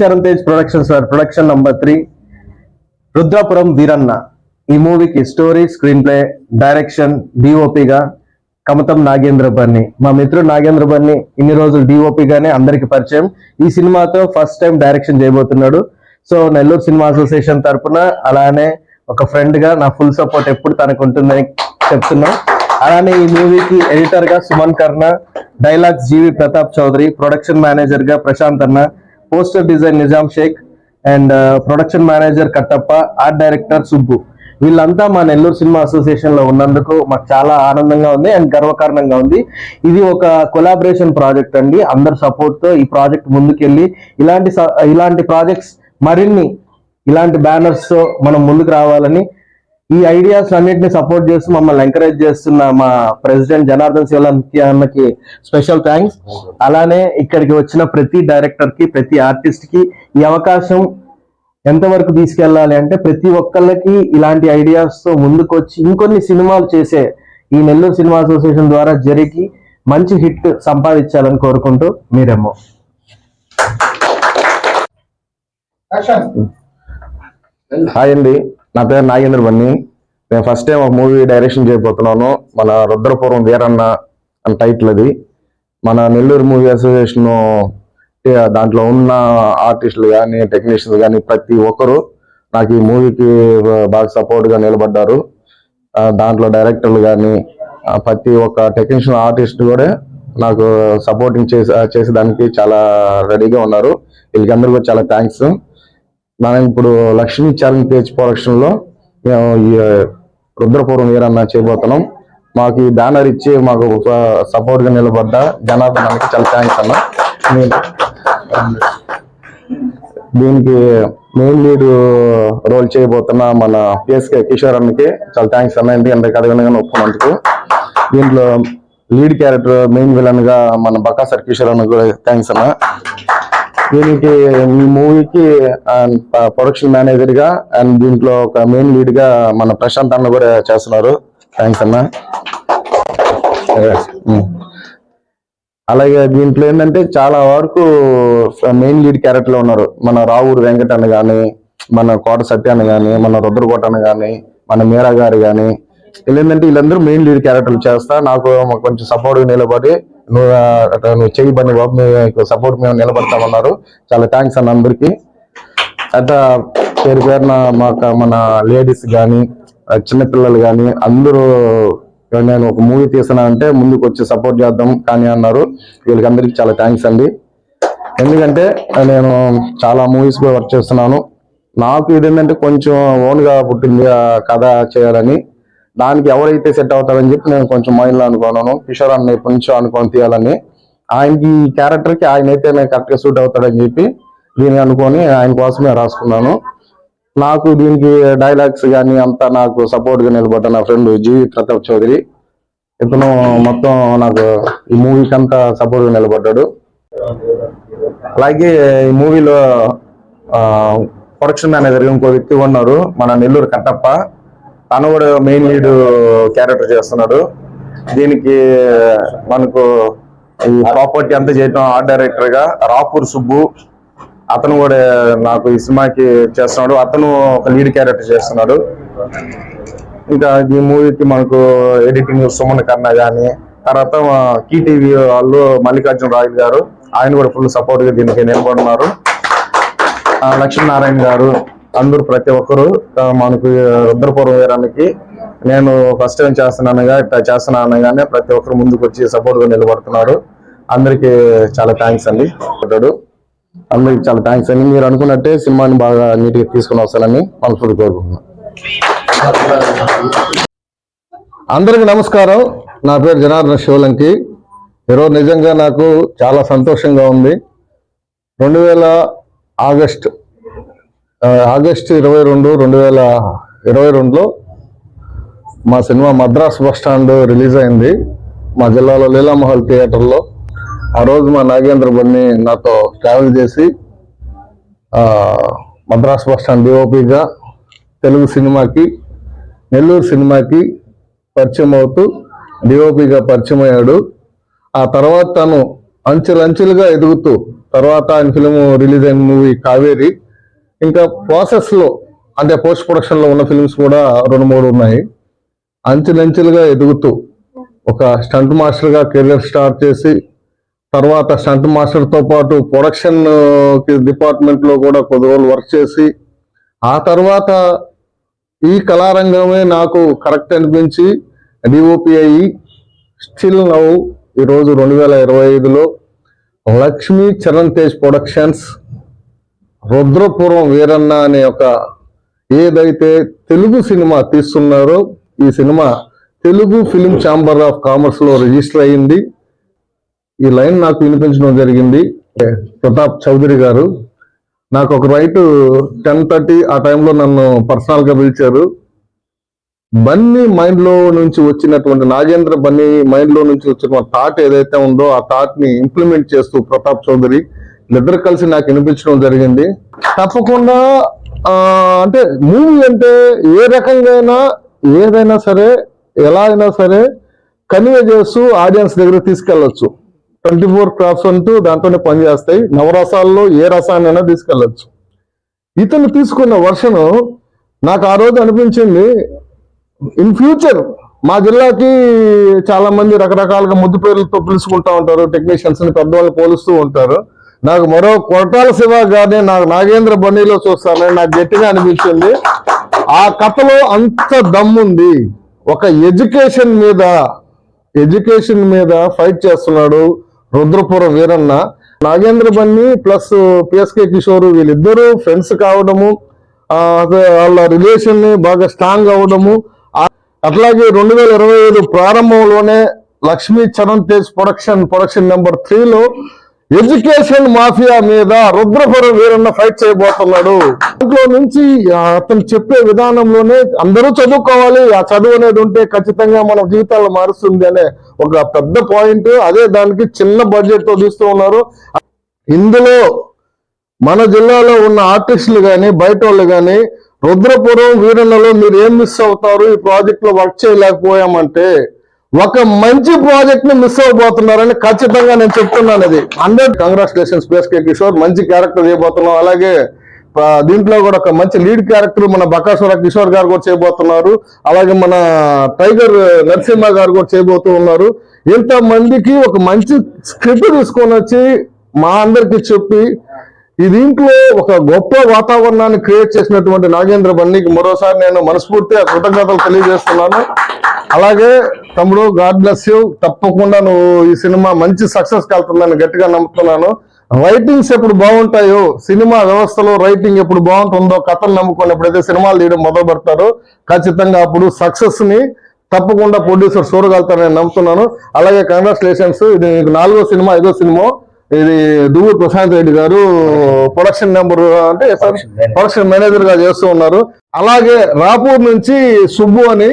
Charan Tej production sir production number three. Rudrapuram Veeranna. ఈ మూవీకి story screenplay direction డిఓపిగా కమతం నాగేంద్ర బర్ని. మా మిత్రుడు నాగేంద్ర బర్ని ఇన్ని రోజులు డిఓపి గానే అందరికి పరిచయం. ఈ సినిమాతో ఫస్ట్ టైం డైరెక్షన్ చేయబోతున్నాడు. సో నెల్లూరు సినిమా అసోసియేషన్ తరపున అలానే ఒక ఫ్రెండ్గా నా ఫుల్ సపోర్ట్ ఎప్పుడు తనకు ఉంటుందని చెప్తున్నాం. అలానే ఈ movie ఎడిటర్గా Suman Karna dialogues G V Pratap Chowdary production మేనేజర్గా ప్రశాంత్ అన్న poster design Nizam Shaik and production manager Kattappa art director Subbu. వీళ్ళంతా మా నెల్లూరు సినిమా అసోసియేషన్లో ఉన్నందుకు మాకు చాలా ఆనందంగా ఉంది అండ్ గర్వకారణంగా ఉంది. ఇది ఒక కొలాబరేషన్ ప్రాజెక్ట్ అండి. అందరి సపోర్ట్తో ఈ ప్రాజెక్ట్ ముందుకెళ్ళి ఇలాంటి ఇలాంటి ప్రాజెక్ట్స్ మరిన్ని ఇలాంటి బ్యానర్స్తో మనం ముందుకు రావాలని ఈ ఐడియాస్ అన్నిటిని సపోర్ట్ చేస్తూ మమ్మల్ని ఎంకరేజ్ చేస్తున్న మా ప్రెసిడెంట్ జనార్దన్ శివలకి అన్నకి స్పెషల్ థ్యాంక్స్ అలానే ఇక్కడికి వచ్చిన ప్రతి డైరెక్టర్కి ప్రతి ఆర్టిస్ట్కి ఈ అవకాశం ఎంతవరకు తీసుకెళ్ళాలి అంటే ప్రతి ఒక్కళ్ళకి ఇలాంటి ఐడియాస్తో ముందుకు వచ్చి ఇంకొన్ని సినిమాలు చేసే ఈ నెల్లూరు సినిమా అసోసియేషన్ ద్వారా జరిగి మంచి హిట్ సంపాదించాలని కోరుకుంటూ మీరేమో. హాయ్ అండి. నా పేరు నాగేంద్ర బన్ని. నేను ఫస్ట్ టైం ఒక మూవీ డైరెక్షన్ చేయబోతున్నాను. మన రుద్రపురం వీరన్న అని టైటిల్ అది. మన నెల్లూరు మూవీ అసోసియేషన్ దాంట్లో ఉన్న ఆర్టిస్టులు కానీ టెక్నీషియన్స్ కానీ ప్రతి ఒక్కరు నాకు ఈ మూవీకి బాగా సపోర్ట్గా నిలబడ్డారు. దాంట్లో డైరెక్టర్లు కానీ ప్రతి ఒక్క టెక్నీషియన్ ఆర్టిస్ట్ కూడా నాకు సపోర్టింగ్ చేసే చేసేదానికి చాలా రెడీగా ఉన్నారు. వీళ్ళకి కూడా చాలా థ్యాంక్స్ మనం ఇప్పుడు లక్ష్మీ చరణ్ పేజ్ ప్రొడక్షన్లో మేము ఈ రుద్రపురం వీరన్న చేయబోతున్నాం. మాకు ఈ బ్యానర్ ఇచ్చి మాకు సపోర్ట్గా నిలబడ్డ జనార్దనానికి చాలా థ్యాంక్స్ అన్న. దీనికి మెయిన్ లీడ్ రోల్ చేయబోతున్న మన పిఎస్కే కిషోర్ అన్నకి చాలా థ్యాంక్స్ అన్న. ఎందుకంటే కథ వినగానే ఒప్పుకున్నందుకు. దీంట్లో లీడ్ క్యారెక్టర్ మెయిన్ విలన్గా మన బకాసర్ కిషోర్ అన్న కూడా థ్యాంక్స్ అన్న. దీనికి ఈ మూవీకి ప్రొడక్షన్ మేనేజర్గా అండ్ దీంట్లో ఒక మెయిన్ లీడ్గా మన ప్రశాంత్ అన్న కూడా చేస్తున్నారు. థ్యాంక్స్ అన్న. అలాగే దీంట్లో ఏంటంటే చాలా వరకు మెయిన్ లీడ్ క్యారెక్టర్లో ఉన్నారు. మన రావూరు వెంకట అన్న గాని మన కోట సత్య అన్న కానీ మన రుద్రకోట అన్న కానీ మన మీరా గారు గాని వీళ్ళు ఏంటంటే వీళ్ళందరూ మెయిన్ లీడ్ క్యారెక్టర్లు చేస్తా నాకు కొంచెం సపోర్ట్ నిలబడి నువ్వు అట్లా నువ్వు చెయ్యి పని బాబు మీకు సపోర్ట్ మేము నిలబడతామన్నారు. చాలా థ్యాంక్స్ అన్న అందరికీ. అట్లా పేరు పేరున మాకు మన లేడీస్ కానీ చిన్నపిల్లలు కానీ అందరూ నేను ఒక మూవీ తీసానంటే ముందుకు వచ్చి సపోర్ట్ చేద్దాం కానీ అన్నారు. వీళ్ళకి అందరికీ చాలా థ్యాంక్స్ అండి. ఎందుకంటే నేను చాలా మూవీస్ వర్క్ చేస్తున్నాను. నాకు ఇది ఏంటంటే కొంచెం ఓన్గా పుట్టింది కథ చేయాలని. దానికి ఎవరైతే సెట్ అవుతారని చెప్పి నేను కొంచెం మైండ్లో అనుకున్నాను. కిషోర్ అన్న ఇప్పటి నుంచో అనుకొని తీయాలని. ఆయనకి ఈ క్యారెక్టర్కి ఆయన అయితే నేను కరెక్ట్గా సూట్ అవుతాడని చెప్పి దీన్ని అనుకొని ఆయన కోసమే రాసుకున్నాను. నాకు దీనికి డైలాగ్స్ కానీ అంతా నాకు సపోర్ట్గా నిలబడ్డ నా ఫ్రెండ్ జీవి ప్రతాప్ చౌదరి. ఇతను మొత్తం నాకు ఈ మూవీకి అంతా సపోర్ట్గా నిలబడ్డాడు. అలాగే ఈ మూవీలో ప్రొడక్షన్ మేనేజర్ ఇంకో వ్యక్తి ఉన్నారు మన నెల్లూరు కట్టప్ప. తను కూడా మెయిన్ లీడ్ క్యారెక్టర్ చేస్తున్నాడు. దీనికి మనకు ఈ ప్రాపర్టీ అంతా చేయటం ఆర్ట్ డైరెక్టర్గా రాపూర్ సుబ్బు అతను కూడా నాకు ఈ సినిమాకి చేస్తున్నాడు. అతను ఒక లీడ్ క్యారెక్టర్ చేస్తున్నాడు. ఇంకా ఈ మూవీకి మనకు ఎడిటింగ్ సుమన్ కన్నా కానీ తర్వాత కీటీవీ వాళ్ళు మల్లికార్జున రాయల్ గారు ఆయన కూడా ఫుల్ సపోర్ట్గా దీనికి నిలబడున్నారు. ఆ, లక్ష్మీనారాయణ గారు అందరూ ప్రతి ఒక్కరు మనకు రుద్రపురం వేయడానికి నేను ఫస్ట్ టైం చేస్తున్నానుగా ఇట్లా చేస్తున్నాను అనగానే ప్రతి ఒక్కరు ముందుకు వచ్చి సపోర్ట్గా నిలబడుతున్నారు. అందరికీ చాలా థ్యాంక్స్ అండి. అందరికి చాలా థ్యాంక్స్ అండి. మీరు అనుకున్నట్టే సినిమాని బాగా నీట్గా తీసుకుని వస్తానని మనసు కోరుకుంటున్నాను. అందరికి నమస్కారం. నా పేరు జనార్దన శివలంకి. ఈరోజు నిజంగా నాకు చాలా సంతోషంగా ఉంది. రెండు వేల ఆగస్ట్ ఆగస్టు ఇరవై రెండు రెండు వేల ఇరవై రెండులో మా cinema Madras bus stand release అయింది. మా జిల్లాలో లీలామహల్ థియేటర్లో. ఆ రోజు మా నాగేంద్ర బండి నాతో ట్రావెల్ చేసి మద్రాస్ బస్ స్టాండ్ డిఓపిగా తెలుగు సినిమాకి నెల్లూరు సినిమాకి పరిచయం అవుతూ డిఓపిగా పరిచయం అయ్యాడు. ఆ తర్వాత తను అంచెలంచెలుగా ఎదుగుతూ తర్వాత ఆయన ఫిలిం రిలీజ్ అయిన మూవీ కావేరి ఇంకా ప్రాసెస్లో అంటే పోస్ట్ ప్రొడక్షన్లో ఉన్న ఫిల్మ్స్ కూడా రెండు మూడు ఉన్నాయి. అంచెలంచెలుగా ఎదుగుతూ ఒక స్టంట్ మాస్టర్గా కెరీర్ స్టార్ట్ చేసి తర్వాత స్టంట్ మాస్టర్తో పాటు ప్రొడక్షన్ డిపార్ట్మెంట్లో కూడా కొద్ది రోజులు వర్క్ చేసి ఆ తర్వాత ఈ కళారంగమే నాకు కరెక్ట్ అనిపించి డిఓపి అయ్యి స్టిల్ నవ్వు ఈరోజు రెండు వేల ఇరవై ఐదులో లక్ష్మీ చరణ్ తేజ్ ప్రొడక్షన్స్ రుద్రపురం వీరన్న అనే ఒక ఏదైతే తెలుగు సినిమా తీస్తున్నారో ఈ cinema Telugu film chamber of కామర్స్లో రిజిస్టర్ అయింది ఈ లైన్ నాకు వినిపించడం జరిగింది. ప్రతాప్ చౌదరి గారు నాకు ఒక రైట్ టెన్ థర్టీ ఆ టైంలో నన్ను పర్సనల్గా పిలిచారు. బన్నీ మైండ్లో నుంచి వచ్చినటువంటి నాగేంద్ర బన్నీ మైండ్లో నుంచి వచ్చిన థాట్ ఏదైతే ఉందో ఆ థాట్ని ఇంప్లిమెంట్ చేస్తూ ప్రతాప్ చౌదరి నిద్ర కలిసి నాకు వినిపించడం జరిగింది. తప్పకుండా అంటే మూవీ అంటే ఏ రకంగా ఏదైనా సరే ఎలా అయినా సరే కన్వే చేస్తూ ఆడియన్స్ దగ్గర తీసుకెళ్ళొచ్చు ట్వంటీ ఫోర్ క్రాప్స్ అంటూ దాంట్లోనే పనిచేస్తాయి. నవరసాల్లో ఏ రసాన్నైనా తీసుకెళ్ళొచ్చు ఇతను తీసుకున్న వర్షను నాకు ఆ రోజు అనిపించింది ఇన్ ఫ్యూచర్ మా జిల్లాకి చాలా మంది రకరకాలుగా ముద్దు పేర్లతో పిలుచుకుంటా ఉంటారు టెక్నీషియన్స్ని పెద్దవాళ్ళు పోలుస్తూ ఉంటారు. నాకు మరో కొరటాల శివ గారిని నాకు నాగేంద్ర బండిలో చూస్తానని నాకు గట్టిగా అనిపించింది. ఆ కథలో అంత దమ్ముంది ఒక ఎడ్యుకేషన్ మీద ఎడ్యుకేషన్ మీద ఫైట్ చేస్తున్నాడు రుద్రపురం వీరన్న. నాగేంద్ర బన్ని ప్లస్ పిఎస్కే కిషోర్ వీళ్ళిద్దరూ ఫ్రెండ్స్ కావడము వాళ్ళ రిలేషన్ని బాగా స్ట్రాంగ్ అవ్వడము. అట్లాగే రెండు వేల ఇరవై ఐదు ప్రారంభంలోనే Lakshmi Charan Tej production production number త్రీలో ఎడ్యుకేషన్ మాఫియా మీద రుద్రపురం వీరన్న ఫైట్ చేయబోతున్నాడు. దాంట్లో నుంచి అతను చెప్పే విధానంలోనే అందరూ చదువుకోవాలి. ఆ చదువు అనేది ఉంటే ఖచ్చితంగా మన జీవితాలు మారుస్తుంది అనే ఒక పెద్ద పాయింట్ అదే దానికి చిన్న బడ్జెట్తో తీస్తూ ఉన్నారు. ఇందులో మన జిల్లాలో ఉన్న ఆర్టిస్టులు కానీ బయట వాళ్ళు కానీ రుద్రపురం వీరన్నలో మీరు ఏం మిస్ అవుతారు? ఈ ప్రాజెక్ట్లో వర్క్ చేయలేకపోయామంటే ఒక మంచి ప్రాజెక్ట్ని మిస్ అవ్వబోతున్నారని ఖచ్చితంగా నేను చెప్తున్నాను అది hundred. Congratulations space K Kishore మంచి క్యారెక్టర్ చేయబోతున్నాం. అలాగే దీంట్లో కూడా ఒక మంచి లీడ్ క్యారెక్టర్ మన బకాసుర కిషోర్ గారు కూడా చేయబోతున్నారు. అలాగే మన టైగర్ నరసింహ గారు కూడా చేయబోతూ ఉన్నారు. ఇంత మందికి ఒక మంచి స్క్రిప్ట్ తీసుకొని వచ్చి మా అందరికి చెప్పి ఈ దీంట్లో ఒక గొప్ప వాతావరణాన్ని క్రియేట్ చేసినటువంటి నాగేంద్ర బండికి మరోసారి నేను మనస్ఫూర్తిగా కృతజ్ఞతలు తెలియజేస్తున్నాను. అలాగే తమ్ముడు గాడ్ బ్లెస్ యూ తప్పకుండా నువ్వు ఈ సినిమా మంచి సక్సెస్ వెళ్తుందని గట్టిగా నమ్ముతున్నాను. రైటింగ్స్ ఎప్పుడు బాగుంటాయో సినిమా వ్యవస్థలో రైటింగ్ ఎప్పుడు బాగుంటుందో కథలు నమ్ముకొని ఎప్పుడైతే సినిమాలు తీయడం మొదలు పెడతారో. ఖచ్చితంగా అప్పుడు సక్సెస్ని తప్పకుండా ప్రొడ్యూసర్ చూడగలుగుతారని నమ్ముతున్నాను. అలాగే కంగ్రాచులేషన్స్ ఇది మీకు నాలుగో సినిమా ఐదో సినిమా. ఇది దువ్వూరు ప్రశాంత్ రెడ్డి గారు ప్రొడక్షన్ నెంబర్ అంటే ప్రొడక్షన్ మేనేజర్గా చేస్తూ ఉన్నారు. అలాగే రాపూర్ నుంచి సుబ్బు అని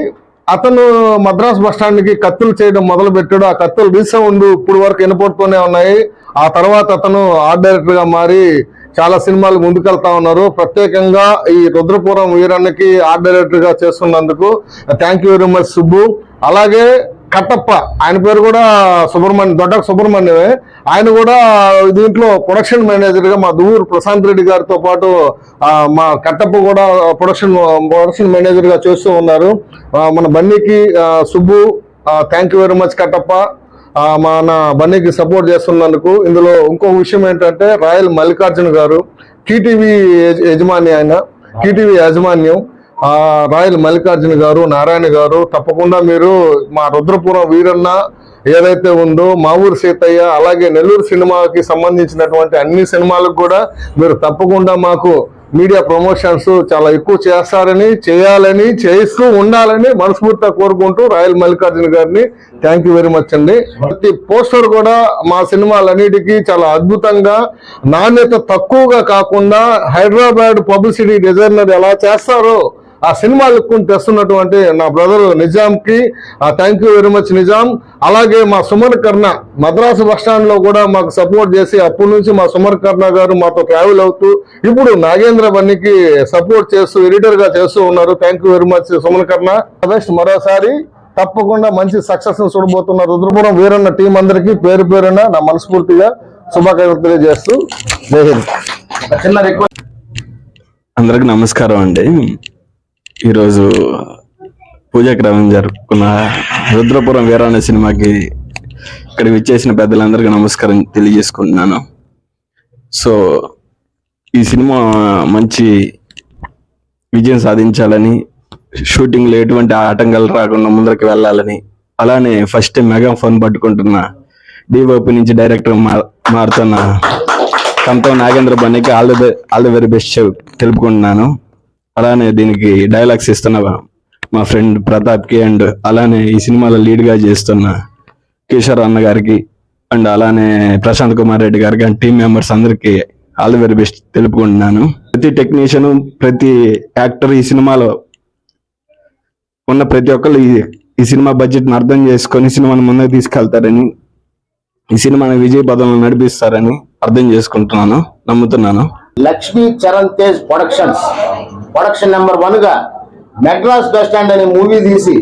అతను మద్రాస్ బస్కి కత్తులు చేయడం మొదలు పెట్టాడు ఆ కత్తులు రీసౌండ్ ఇప్పుడు వరకు వినపడుతూనే ఉన్నాయి. ఆ తర్వాత అతను ఆర్ట్ డైరెక్టర్గా మారి చాలా సినిమాలు ముందుకెళ్తా ఉన్నారు. ప్రత్యేకంగా ఈ రుద్రపురం వీరన్నకి ఆర్ట్ డైరెక్టర్గా చేస్తున్నందుకు thank you very much Subbu. అలాగే కట్టప్ప. ఆయన పేరు కూడా సుబ్రహ్మణ్యం దొడ్డ సుబ్రహ్మణ్యమే. ఆయన కూడా దీంట్లో ప్రొడక్షన్ మేనేజర్గా మా దువ్వూరు ప్రశాంత్ రెడ్డి గారితో పాటు మా కట్టప్ప కూడా ప్రొడక్షన్ ప్రొడక్షన్ మేనేజర్గా చేస్తూ ఉన్నారు. మన బన్నీకి Subbu thank you very much Kattappa. మన బన్నీకి సపోర్ట్ చేస్తున్నందుకు. ఇందులో ఇంకో విషయం ఏంటంటే రాయల్ మల్లికార్జున గారు టీటీవీ యజమాని ఆయన టీటీవీ యాజమాన్యం. రాయల్ మల్లికార్జున గారు నారాయణ గారు తప్పకుండా మీరు మా రుద్రపురం వీరన్న ఏదైతే ఉందో మా ఊరు సీతయ్య అలాగే నెల్లూరు సినిమాకి సంబంధించినటువంటి అన్ని సినిమాలకు కూడా మీరు తప్పకుండా మాకు మీడియా ప్రమోషన్స్ చాలా ఎక్కువ చేస్తారని చేయాలని చేస్తూ ఉండాలని మనస్ఫూర్తిగా కోరుకుంటూ రాయల్ మల్లికార్జున గారిని థ్యాంక్ యూ వెరీ మచ్ అండి. ప్రతి పోస్టర్ కూడా మా సినిమాలన్నిటికీ చాలా అద్భుతంగా నాణ్యత తక్కువగా కాకుండా హైదరాబాద్ పబ్లిసిటీ డిజైనర్ ఎలా చేస్తారో ఆ సినిమాలకు తెస్తున్నటువంటి నా brother నిజాంకి thank you very much Nizam. అలాగే మా సుమన్ కర్ణ మద్రాసు బస్లో కూడా మాకు సపోర్ట్ చేసి అప్పటి నుంచి మా సుమన్ కర్ణ గారు మాతో ట్రావెల్ అవుతూ ఇప్పుడు నాగేంద్ర బన్నికి సపోర్ట్ చేస్తూ ఎడిటర్గా చేస్తూ ఉన్నారు. Thank you very much Suman Karna. Best మరోసారి తప్పకుండా మంచి సక్సెస్ చూడబోతున్న రుద్రపురం వీరన్న టీం అందరికీ పేరు పేరున నా మనస్ఫూర్తిగా శుభాకాంక్షలు తెలియజేస్తూ చిన్న రిక్వెస్ట్ అందరికి నమస్కారం అండి. ఈరోజు పూజాక్రమం జరుపుకున్న రుద్రపురం వీర సినిమాకి ఇక్కడ విచ్చేసిన పెద్దలందరికీ నమస్కారం తెలియజేసుకుంటున్నాను. సో ఈ సినిమా మంచి విజయం సాధించాలని షూటింగ్లో ఎటువంటి ఆటంకాలు రాకుండా ముందరికి వెళ్ళాలని అలానే ఫస్ట్ టైం మెగా ఫోన్ పట్టుకుంటున్న డిఓపి నుంచి డైరెక్టర్ మారుతున్న Kantham Nagendra బన్నీకి all the all the very best తెలుపుకుంటున్నాను. అలానే దీనికి డైలాగ్స్ ఇస్తున్న మా ఫ్రెండ్ ప్రతాప్కి అండ్ అలానే ఈ సినిమాలో లీడ్గా చేస్తున్న కిషోర్ అన్న గారికి అండ్ అలానే ప్రశాంత్ కుమార్ రెడ్డి గారికి అండ్ టీమ్ మెంబర్స్ అందరికి ఆల్ ది వెరీ బెస్ట్ తెలుపుకుంటున్నాను. ప్రతి టెక్నీషియన్ ప్రతి యాక్టర్ ఈ సినిమాలో ఉన్న ప్రతి ఒక్కరు ఈ ఈ సినిమా బడ్జెట్ను అర్థం చేసుకొని సినిమాను ముందుకు తీసుకెళ్తారని ఈ సినిమాని విజయ పదంలో నడిపిస్తారని అర్థం చేసుకుంటున్నాను నమ్ముతున్నాను. Lakshmi Charan Tej productions. Production number వన్గా మెడ్రాస్ బస్ స్టాండ్ అనే మూవీ తీసి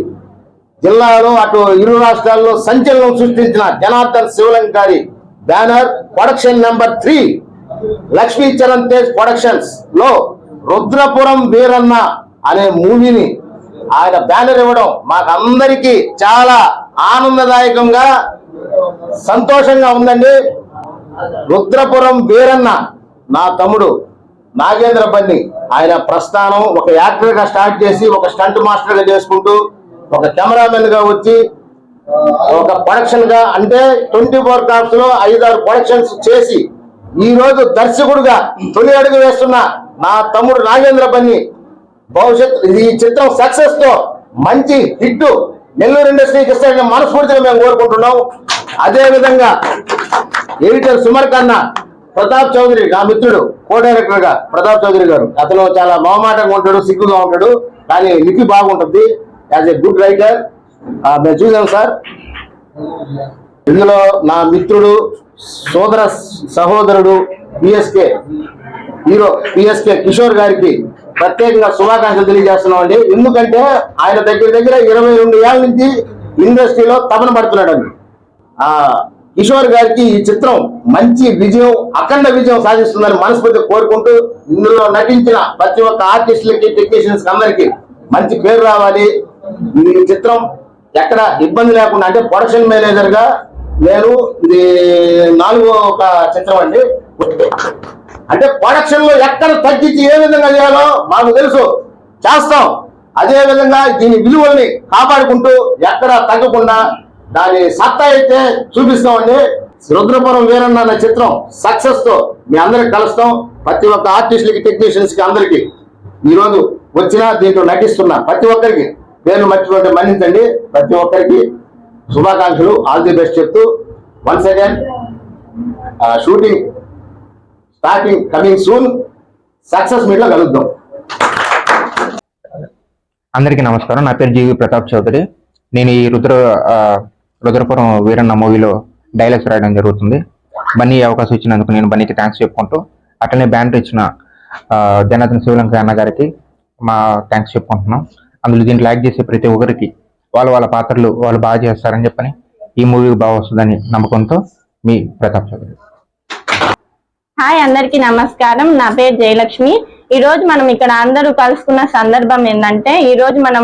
జిల్లాలో అటు ఇరు రాష్ట్రాల్లో సంచలనం సృష్టించిన జనార్దన్ శివలంకారి గారి banner production number three Lakshmi Charan Tej ప్రొడక్షన్స్లో Rudrapuram Veeranna అనే మూవీని ఆయన బ్యానర్ ఇవ్వడం మాకందరికీ చాలా ఆనందదాయకంగా సంతోషంగా ఉందండి. రుద్రపురం వీరన్న నా తమ్ముడు నాగేంద్ర బన్ని ఆయన ప్రస్థానం ఒక యాక్టర్గా స్టార్ట్ చేసి ఒక స్టంట్ మాస్టర్గా చేసుకుంటూ ఒక కెమెరామెన్గా వచ్చి ఒక ప్రొడక్షన్గా అంటే ట్వంటీ ఫోర్ క్రాఫ్ట్స్ ఐదారు ప్రొడక్షన్స్ చేసి ఈ రోజు దర్శకుడుగా తొలి అడుగు వేస్తున్న నా తమ్ముడు నాగేంద్ర బన్ని భవిష్యత్ ఈ చిత్రం సక్సెస్తో మంచి హిట్ నెల్లూరు ఇండస్ట్రీకి ఇస్తారని మనస్ఫూర్తిగా మేము కోరుకుంటున్నాం. అదేవిధంగా ఎడిటర్ సుమర్ కన్నా ప్రతాప్ చౌదరి నా మిత్రుడు కో డైరెక్టర్గా ప్రతాప్ చౌదరి గారు. అతను చాలా మొహమాటంగా ఉంటాడు సిగ్గుగా ఉంటాడు కానీ లిపి బాగుంటుంది. యాజ్ ఎ గుడ్ రైటర్ మేము చూసాం సార్. ఇందులో నా మిత్రుడు సోదర సహోదరుడు పిఎస్కే హీరో పిఎస్కే కిషోర్ గారికి ప్రత్యేకంగా శుభాకాంక్షలు తెలియజేస్తున్నాం అండి ఎందుకంటే ఆయన దగ్గర దగ్గర ఇరవై రెండు ఏళ్ళ నుంచి ఇండస్ట్రీలో తపన పడుతున్నాడు అండి కిషోర్ గారికి ఈ చిత్రం మంచి విజయం అఖండ విజయం సాధిస్తుందని మనస్ఫూర్తిగా కోరుకుంటూ ఇందులో నటించిన ప్రతి ఒక్క ఆర్టిస్టులకి టెక్నీషియన్స్ అందరికి మంచి పేరు రావాలి. ఈ చిత్రం. ఎక్కడ ఇబ్బంది లేకుండా అంటే ప్రొడక్షన్ మేనేజర్గా నేను ఇది నాలుగో ఒక చిత్రం అండి. అంటే ప్రొడక్షన్లో ఎక్కడ తగ్గించి ఏ విధంగా చేయాలో మాకు తెలుసు. చేస్తాం. అదే విధంగా దీని విలువల్ని కాపాడుకుంటూ ఎక్కడ తగ్గకుండా దాని సత్తా అయితే చూపిస్తామండి. రుద్రపురం వీరన్న అనే చిత్రం సక్సెస్తో మీ అందరికి కలుస్తాం. ప్రతి ఒక్క ఆర్టిస్టులకి టెక్నీషియన్స్కి అందరికి ఈరోజు వచ్చిన దీంట్లో నటిస్తున్న ప్రతి ఒక్కరికి పేరు మర్చిపోతే మన్నించండి. ప్రతి ఒక్కరికి శుభాకాంక్షలు. ఆల్ ది బెస్ట్ చెప్తూ once again shooting starting coming soon success మీట్లో కలుద్దాం. అందరికీ నమస్కారం. నా పేరు జీవి ప్రతాప్ చౌదరి. నేను ఈ రుద్ర రుద్రపురం వీరన్న మూవీలో డైలాగ్స్ రాయడం జరుగుతుంది. బన్నీ అవకాశం ఇచ్చినందుకు నేను బన్నీకి థ్యాంక్స్ చెప్పుకుంటూ అట్లనే బ్యానర్ ఇచ్చిన ఆ, జనార్దన్ శివలంక అన్నగారికి మా థ్యాంక్స్ చెప్పుకుంటున్నాం. అందులో దీన్ని లైక్ చేసే ప్రతి ఒక్కరికి వాళ్ళ వాళ్ళ పాత్రలు వాళ్ళు బాగా చేస్తారని చెప్పని ఈ మూవీకి బాగా వస్తుందని నమ్మకంతో మీ ప్రతాప్ చౌదరి. హాయ్ అందరికీ నమస్కారం. నా పేరు జయలక్ష్మి. ఈ రోజు మనం ఇక్కడ అందరూ కలుసుకున్న సందర్భం ఏంటంటే ఈ రోజు మనం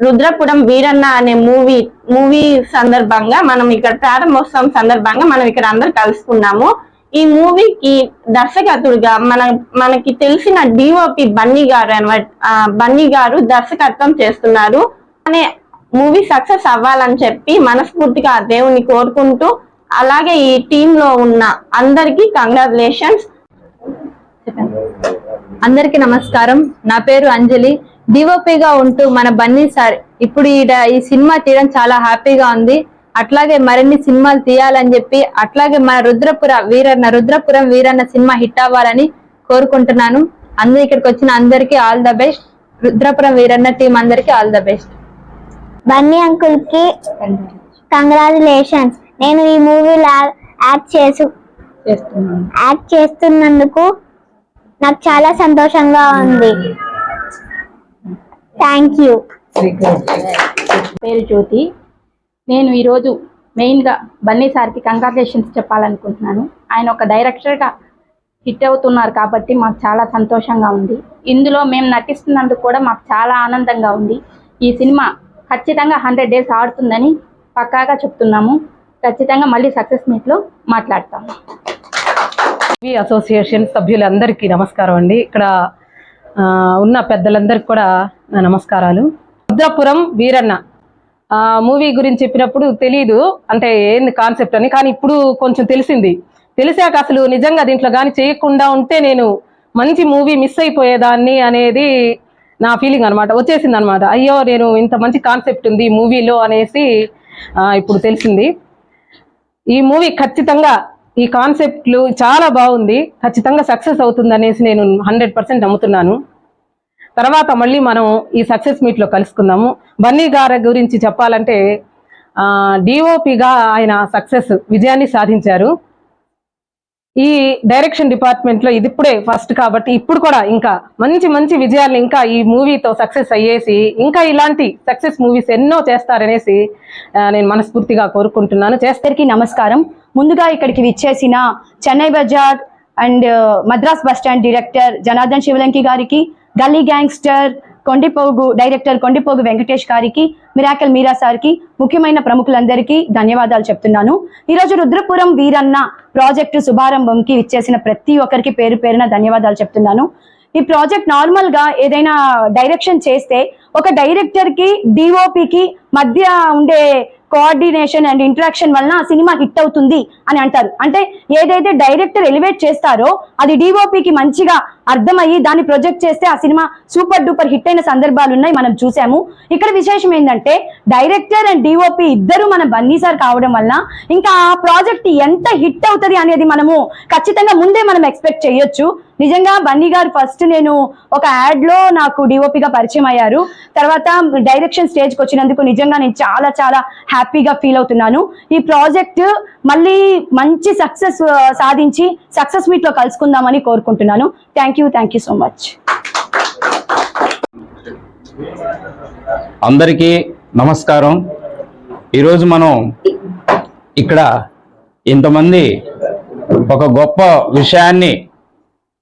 రుద్రపురం వీరన్న అనే మూవీ మూవీ సందర్భంగా మనం ఇక్కడ ప్రారంభోత్సవం సందర్భంగా మనం ఇక్కడ అందరు కలుసుకున్నాము. ఈ మూవీకి దర్శకత్తుడుగా మన మనకి తెలిసిన డిఓపి బన్నీ గారు అనమాట బన్నీ గారు దర్శకత్వం చేస్తున్నారు. అనే మూవీ సక్సెస్ అవ్వాలని చెప్పి మనస్ఫూర్తిగా దేవుని కోరుకుంటూ అలాగే ఈ టీమ్లో ఉన్న అందరికీ కంగ్రాచులేషన్స్. అందరికీ నమస్కారం. నా పేరు అంజలి. డిఓపిగా ఉంటూ మన బన్నీ సార్ ఇప్పుడు ఈ సినిమా తీయడం చాలా హ్యాపీగా ఉంది. అట్లాగే మరిన్ని సినిమాలు తీయాలని చెప్పి అట్లాగే మన రుద్రపుర వీరన్న రుద్రపురం వీరన్న సినిమా హిట్ అవ్వాలని కోరుకుంటున్నాను. అందరూ ఇక్కడికి వచ్చిన అందరికీ all the best. Rudrapuram Veeranna team అందరికీ ఆల్ ద బెస్ట్. బన్నీ అంకుల్కి కంగ్రాచులేషన్స్. నేను ఈ మూవీలో యాక్ట్ చేసు యాక్ట్ చేస్తున్నందుకు నాకు చాలా సంతోషంగా ఉంది. థ్యాంక్ యూ పేరు జ్యోతి. నేను ఈరోజు మెయిన్గా బన్నీ సార్కి కంగ్రాచులేషన్స్ చెప్పాలనుకుంటున్నాను. ఆయన ఒక డైరెక్టర్గా హిట్ అవుతున్నారు కాబట్టి మాకు చాలా సంతోషంగా ఉంది. ఇందులో మేము నటిస్తున్నందుకు కూడా మాకు చాలా ఆనందంగా ఉంది. ఈ సినిమా ఖచ్చితంగా హండ్రెడ్ డేస్ ఆడుతుందని పక్కాగా చెప్తున్నాము. ఖచ్చితంగా మళ్ళీ సక్సెస్ మీట్లో మాట్లాడతాము. టీవీ అసోసియేషన్ సభ్యులందరికీ నమస్కారం అండి. ఇక్కడ ఉన్న పెద్దలందరికీ కూడా నా నమస్కారాలు. రుద్రపురం వీరన్న. మూవీ గురించి చెప్పినప్పుడు తెలీదు. అంటే ఏంది కాన్సెప్ట్ అని కానీ ఇప్పుడు కొంచెం తెలిసింది. తెలిసాక అసలు నిజంగా దీంట్లో కానీ చేయకుండా ఉంటే నేను మంచి మూవీ మిస్ అయిపోయేదాన్ని అనేది నా ఫీలింగ్ అనమాట వచ్చేసింది అనమాట అయ్యో నేను ఇంత మంచి కాన్సెప్ట్ ఉంది ఈ మూవీలో అనేసి ఇప్పుడు తెలిసింది. ఈ మూవీ ఖచ్చితంగా ఈ కాన్సెప్ట్లు చాలా బాగుంది. ఖచ్చితంగా సక్సెస్ అవుతుంది అనేసి నేను హండ్రెడ్ పర్సెంట్ నమ్ముతున్నాను. తర్వాత మళ్ళీ మనం ఈ సక్సెస్ మీట్లో కలుసుకుందాము. బన్నీ గారి గురించి చెప్పాలంటే డిఓపిగా ఆయన సక్సెస్ విజయాన్ని సాధించారు. ఈ డైరెక్షన్ డిపార్ట్మెంట్లో ఇది ఇప్పుడే ఫస్ట్ కాబట్టి ఇప్పుడు కూడా ఇంకా మంచి మంచి విజయాలు ఇంకా ఈ మూవీతో సక్సెస్ అయ్యేసి ఇంకా ఇలాంటి సక్సెస్ మూవీస్ ఎన్నో చేస్తారనేసి నేను మనస్ఫూర్తిగా కోరుకుంటున్నాను. చేస్తరికి నమస్కారం. ముందుగా ఇక్కడికి విచ్చేసిన Chennai Bazar and Madras bus stand director Janardhan Sivalanki గారికి gully gangster Kondipogu director Kondipogu Venkatesh గారికి మిరాకల్ మీరా సార్కి ముఖ్యమైన ప్రముఖులందరికీ ధన్యవాదాలు చెప్తున్నాను. ఈరోజు రుద్రపురం వీరన్న ప్రాజెక్టు శుభారంభంకి ఇచ్చేసిన ప్రతి ఒక్కరికి పేరు పేరున ధన్యవాదాలు చెప్తున్నాను. ఈ ప్రాజెక్ట్ నార్మల్గా ఏదైనా డైరెక్షన్ చేస్తే ఒక డైరెక్టర్కి డిఓపికి మధ్య ఉండే కోఆర్డినేషన్ అండ్ ఇంటరాక్షన్ వలన సినిమా హిట్ అవుతుంది అని అంటారు. అంటే ఏదైతే డైరెక్టర్ ఎలివేట్ చేస్తారో అది డిఓపికి మంచిగా అర్థమయ్యి దాన్ని ప్రొజెక్ట్ చేస్తే ఆ సినిమా సూపర్ డూపర్ హిట్ అయిన సందర్భాలు ఉన్నాయి మనం చూసాము. ఇక్కడ విశేషం ఏంటంటే డైరెక్టర్ అండ్ డిఓపి ఇద్దరు మన బన్నీ సార్ కావడం వలన ఇంకా ఆ ప్రాజెక్ట్ ఎంత హిట్ అవుతుంది అనేది మనము ఖచ్చితంగా ముందే మనం ఎక్స్పెక్ట్ చేయొచ్చు. నిజంగా బన్నీ గారు ఫస్ట్ నేను ఒక యాడ్లో నాకు డిఓపిగా పరిచయం అయ్యారు. తర్వాత డైరెక్షన్ స్టేజ్కి వచ్చినందుకు నిజంగా నేను చాలా చాలా హ్యాపీగా ఫీల్ అవుతున్నాను. ఈ ప్రాజెక్ట్ మళ్ళీ మంచి సక్సెస్ సాధించి సక్సెస్ మీట్లో కలుసుకుందామని కోరుకుంటున్నాను. Thank you thank you so much. అందరికీ నమస్కారం. ఈరోజు మనం ఇక్కడ ఇంతమంది ఒక గొప్ప విషయాన్ని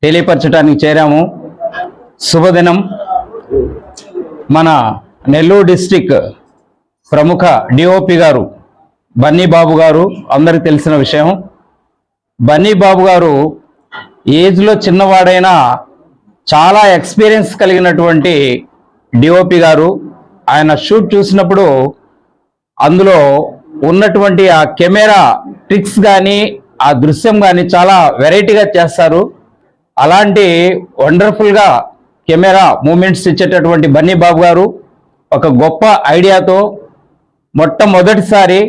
తెలియపరచడానికి చేరాము. శుభదినం. మన నెల్లూరు డిస్టిక్ ప్రముఖ డిఓపి గారు బన్నీ బాబు గారు అందరికి తెలిసిన విషయం. బన్నీ బాబు గారు ఏజ్లో చిన్నవాడైనా చాలా ఎక్స్పీరియన్స్ కలిగినటువంటి డిఓపి గారు. ఆయన షూట్ చూసినప్పుడు అందులో ఉన్నటువంటి ఆ కెమెరా ట్రిక్స్ కానీ ఆ దృశ్యం కానీ చాలా వెరైటీగా చేస్తారు. అలాంటి వండర్ఫుల్గా కెమెరా మూమెంట్స్ ఇచ్చేటటువంటి బన్నీ బాబు గారు ఒక గొప్ప ఐడియాతో మొట్టమొదటిసారి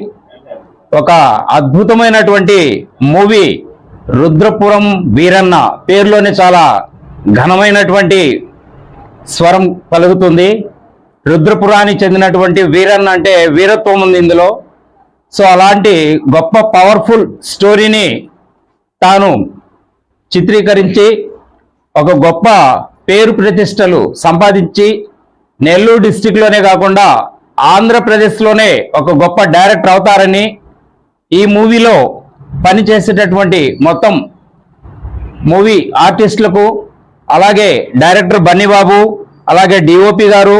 ఒక అద్భుతమైనటువంటి మూవీ రుద్రపురం వీరన్న పేరులోనే చాలా ఘనమైనటువంటి స్వరం కలుగుతుంది రుద్రపురానికి చెందినటువంటి వీరన్న అంటే వీరత్వం ఉంది ఇందులో. సో అలాంటి గొప్ప పవర్ఫుల్ స్టోరీని తాను చిత్రీకరించి ఒక గొప్ప పేరు ప్రతిష్టలు సంపాదించి నెల్లూరు డిస్టిక్లోనే కాకుండా ఆంధ్రప్రదేశ్లోనే ఒక గొప్ప డైరెక్టర్ అవుతారని ఈ మూవీలో పనిచేసేటటువంటి మొత్తం మూవీ ఆర్టిస్టులకు అలాగే డైరెక్టర్ బన్నీబాబు అలాగే డిఓపి గారు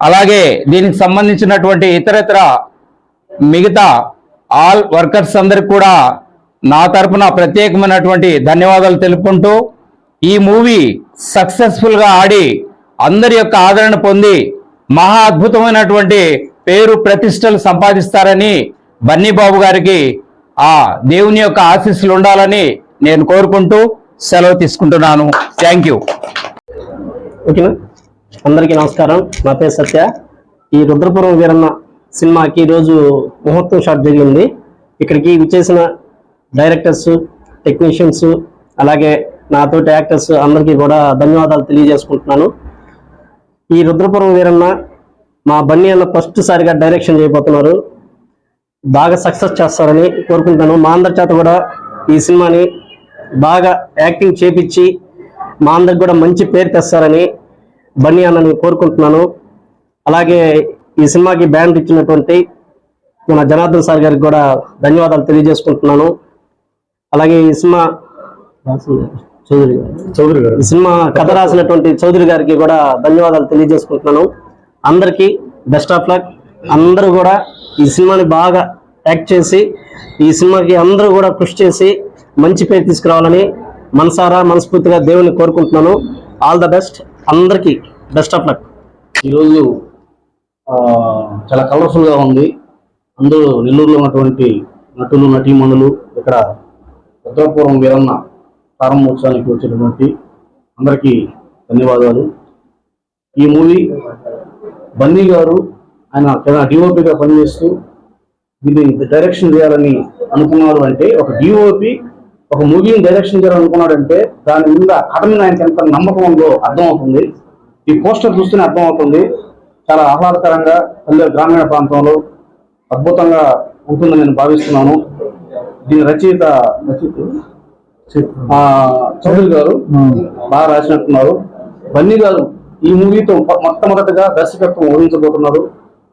అలాగే దీనికి సంబంధించినటువంటి ఇతరత్ర మిగతా ఆల్ వర్కర్స్ అందరికి కూడా నా తరపున ప్రత్యేకమైనటువంటి ధన్యవాదాలు తెలుపుకుంటూ ఈ మూవీ సక్సెస్ఫుల్గా ఆడి అందరి యొక్క ఆదరణ పొంది మహా అద్భుతమైనటువంటి పేరు ప్రతిష్టలు సంపాదిస్తారని బన్నీ బాబు గారికి ఆ దేవుని యొక్క ఆశీస్సులు ఉండాలని నేను కోరుకుంటూ సెలవు తీసుకుంటున్నాను. థ్యాంక్ యూ ఓకేనా? అందరికీ నమస్కారం. నా పేరు సత్య. ఈ రుద్రపురం వీరన్న సినిమాకి ఈరోజు ముహూర్తం షాట్ జరిగింది. ఇక్కడికి విచ్చేసిన డైరెక్టర్స్ టెక్నీషియన్స్ అలాగే నాతోటి యాక్టర్స్ అందరికీ కూడా ధన్యవాదాలు తెలియజేసుకుంటున్నాను. ఈ రుద్రపురం వీరన్న మా బన్నీ అన్న ఫస్ట్ సారిగా డైరెక్షన్ చేయబోతున్నారు. బాగా సక్సెస్ చేస్తారని కోరుకుంటాను. మా అందరి చేత కూడా ఈ సినిమాని బాగా యాక్టింగ్ చేపించి మా అందరికి కూడా మంచి పేరు తెస్తారని బన్నీ అన్నని కోరుకుంటున్నాను. అలాగే ఈ సినిమాకి బ్యాండ్ ఇచ్చినటువంటి మన జనార్దన్ సార్ గారికి కూడా ధన్యవాదాలు తెలియజేసుకుంటున్నాను. అలాగే ఈ సినిమా చౌదరి చౌదరి గారు. ఈ సినిమా కథ రాసినటువంటి చౌదరి గారికి కూడా ధన్యవాదాలు తెలియజేసుకుంటున్నాను. అందరికీ బెస్ట్ ఆఫ్ లక్ అందరూ కూడా ఈ సినిమాని బాగా యాక్ట్ చేసి ఈ సినిమాకి అందరూ కూడా కృషి చేసి మంచి పేరు తీసుకురావాలని మనసారా మనస్ఫూర్తిగా దేవుని కోరుకుంటున్నాను. ఆల్ ద బెస్ట్ అందరికీ బెస్ట్ ఆఫ్ లక్ ఈరోజు చాలా కలర్ఫుల్గా ఉంది. అందరూ నెల్లూరులో ఉన్నటువంటి నటులు నటీమణులు ఇక్కడ రుద్రపురం వీరన్న ప్రారంభోత్సవానికి వచ్చినటువంటి అందరికీ ధన్యవాదాలు. ఈ మూవీ బన్నీ గారు ఆయన డిఓపిగా పనిచేస్తూ దీన్ని డైరెక్షన్ చేయాలని అనుకున్నారు అంటే ఒక డిఓపి ఒక మూవీని డైరెక్షన్ చేయాలనుకున్నాడంటే దాని మీద కథ మీద ఆయనకి ఎంత నమ్మకం ఉందో అర్థమవుతుంది. ఈ పోస్టర్ చూస్తేనే అర్థమవుతుంది. చాలా ఆహ్లాదకరంగా పల్లె గ్రామీణ ప్రాంతంలో అద్భుతంగా ఉంటుందని నేను భావిస్తున్నాను. దీని రచయిత రచయిత చౌదరి గారు బాగా రాసినట్టున్నారు. బన్నీ గారు ఈ మూవీతో మొట్టమొదటిగా దర్శకత్వం వహించబోతున్నారు.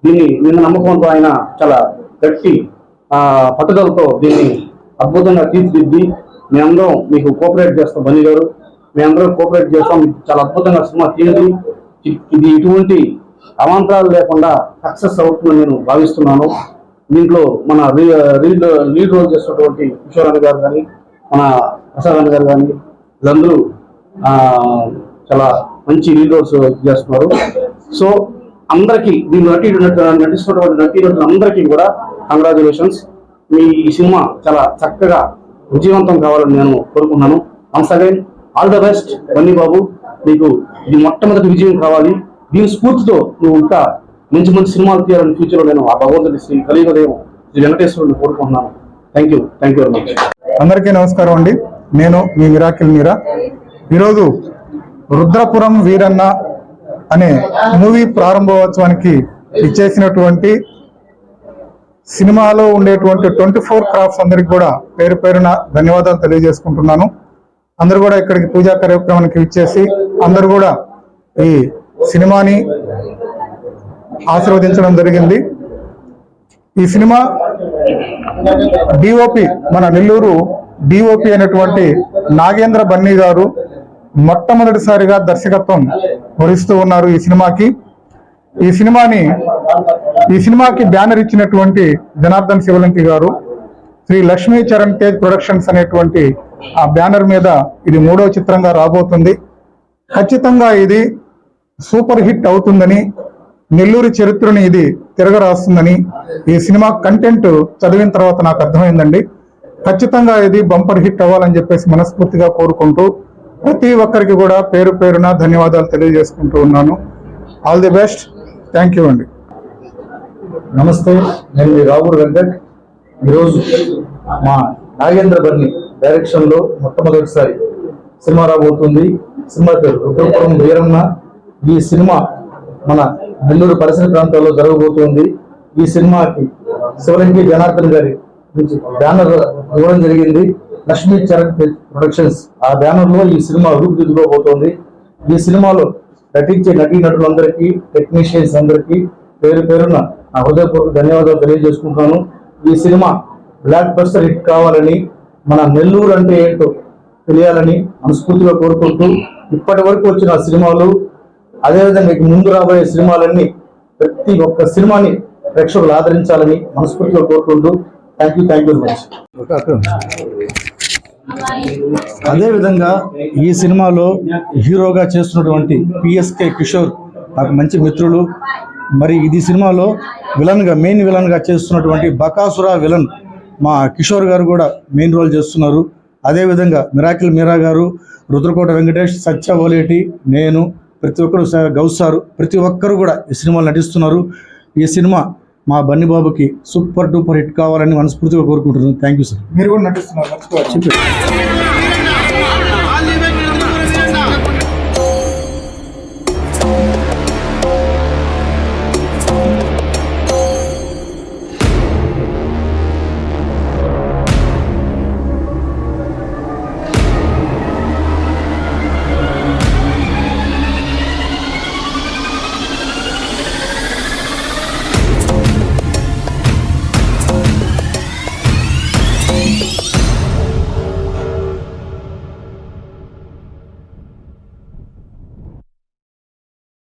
దీన్ని నిన్న నమ్మకంతో ఆయన చాలా గట్టి పట్టుదలతో దీన్ని అద్భుతంగా తీర్చిదిద్ది. మేమందరం మీకు కోఆపరేట్ చేస్తాం బన్నీ గారు. మేమందరం కోఆపరేట్ చేస్తాం. చాలా అద్భుతంగా సినిమా తీయండి. ఇది ఇటువంటి అవాంతరాలు లేకుండా సక్సెస్ అవుతుందని నేను భావిస్తున్నాను. దీంట్లో మన లీడ్ లీడ్ రోల్ చేస్తున్నటువంటి కిషోర్ అన్న గారు కానీ మన ప్రసాద్ అన్న గారు కానీ వీళ్ళందరూ చాలా మంచి లీడ్ రోల్స్ చేస్తున్నారు. సో అందరికీ దీని నటి నటిస్తున్నటువంటి నటి అందరికీ కూడా కంగ్రాచులేషన్స్ మీ ఈ సినిమా చాలా చక్కగా విజయవంతం కావాలని నేను కోరుకున్నాను once again all the best Bunny బాబు. నీకు ఇది మొట్టమొదటి విజయం కావాలి. దీని స్ఫూర్తితో నువ్వు ఇంకా మంచి మంచి సినిమాలు తీయాలని ఫ్యూచర్లో నేను ఆ భగవంతుడి శ్రీ కలియుగదేవం శ్రీ వెంకటేశ్వరుని కోరుకుంటున్నాను. Thank you thank you very much అందరికీ నమస్కారం అండి. నేను మీ విరాకిల్ మీరా. ఈరోజు రుద్రపురం వీరన్న అనే మూవీ ప్రారంభోత్సవానికి ఇచ్చేసినటువంటి సినిమాలో ఉండేటువంటి ట్వంటీ ఫోర్ క్రాఫ్ట్స్ అందరికి కూడా పేరు పేరున ధన్యవాదాలు తెలియజేసుకుంటున్నాను. అందరూ కూడా ఇక్కడికి పూజా కార్యక్రమానికి ఇచ్చేసి అందరూ కూడా ఈ సినిమాని ఆశీర్వదించడం జరిగింది. ఈ సినిమా డిఓపి మన నెల్లూరు డిఓపి అయినటువంటి నాగేంద్ర బన్నీ గారు మొట్టమొదటిసారిగా దర్శకత్వం వహిస్తూ ఉన్నారు ఈ సినిమాకి. ఈ సినిమాని ఈ సినిమాకి బ్యానర్ ఇచ్చినటువంటి జనార్దన్ శివలంకి గారు శ్రీ లక్ష్మీ చరణ్ తేజ్ ప్రొడక్షన్స్ అనేటువంటి ఆ బ్యానర్ మీద ఇది మూడో చిత్రంగా రాబోతుంది. ఖచ్చితంగా ఇది సూపర్ హిట్ అవుతుందని నెల్లూరు చరిత్రని ఇది తిరగరాస్తుందని ఈ సినిమా కంటెంట్ చదివిన తర్వాత నాకు అర్థమైందండి. ఖచ్చితంగా ఇది బంపర్ హిట్ అవ్వాలని చెప్పేసి మనస్ఫూర్తిగా కోరుకుంటూ ప్రతి ఒక్కరికి కూడా పేరు పేరున ధన్యవాదాలు తెలియజేసుకుంటూ ఉన్నాను. All the best thank you అండి. నమస్తే నేను మీ రావుడు వెంకట్. ఈరోజు మా నాగేంద్ర బన్ని డైరెక్షన్లో మొట్టమొదటిసారి సినిమా రాబోతుంది. సినిమా పేరు రుద్రపురం వీరమ్మ ఈ సినిమా మన నెల్లూరు పరిసర ప్రాంతాల్లో జరగబోతుంది. ఈ సినిమాకి శివలింగి జనార్దన్ గారి నుంచి బ్యానర్ ఇవ్వడం జరిగింది. లక్ష్మీ చరణ్ ప్రొడక్షన్స్. ఆ బ్యానర్లో ఈ సినిమా రూపుదిద్దుకోబోతోంది ఈ సినిమాలో నటించే నటీ నటులందరికీ టెక్నీషియన్స్ అందరికీ పేరు పేరున నా హృదయపూర్వక ధన్యవాదాలు తెలియజేసుకుంటాను ఈ సినిమా బ్లాక్ బస్టర్ హిట్ కావాలని మన నెల్లూరు అంటే ఏంటో తెలియాలని మనస్ఫూర్తిగా కోరుకుంటూ ఇప్పటి వరకు వచ్చిన సినిమాలు అదేవిధంగా ఇక ముందు రాబోయే సినిమాలన్నీ ప్రతి ఒక్క సినిమాని ప్రేక్షకులు ఆదరించాలని మనస్ఫూర్తిగా కోరుకుంటూ thank you thank you very much అదేవిధంగా ఈ సినిమాలో హీరోగా చేస్తున్నటువంటి పిఎస్కే కిషోర్ నాకు మంచి మిత్రులు. మరి ఇది సినిమాలో విలన్గా మెయిన్ విలన్గా చేస్తున్నటువంటి బకాసురా విలన్ మా కిషోర్ గారు కూడా మెయిన్ రోల్ చేస్తున్నారు. అదేవిధంగా మిరాకిల్ మీరా గారు రుద్రకోట వెంకటేష్ సత్య ఓలేటి నేను ప్రతి ఒక్కరు స- గౌస్ సారు ప్రతి ఒక్కరు కూడా ఈ సినిమాలో నటిస్తున్నారు. ఈ సినిమా మా బన్నీ బాబుకి సూపర్ డూపర్ హిట్ కావాలని మనస్ఫూర్తిగా కోరుకుంటున్నాను. థ్యాంక్ యూ సార్ మీరు కూడా నటిస్తున్నారు.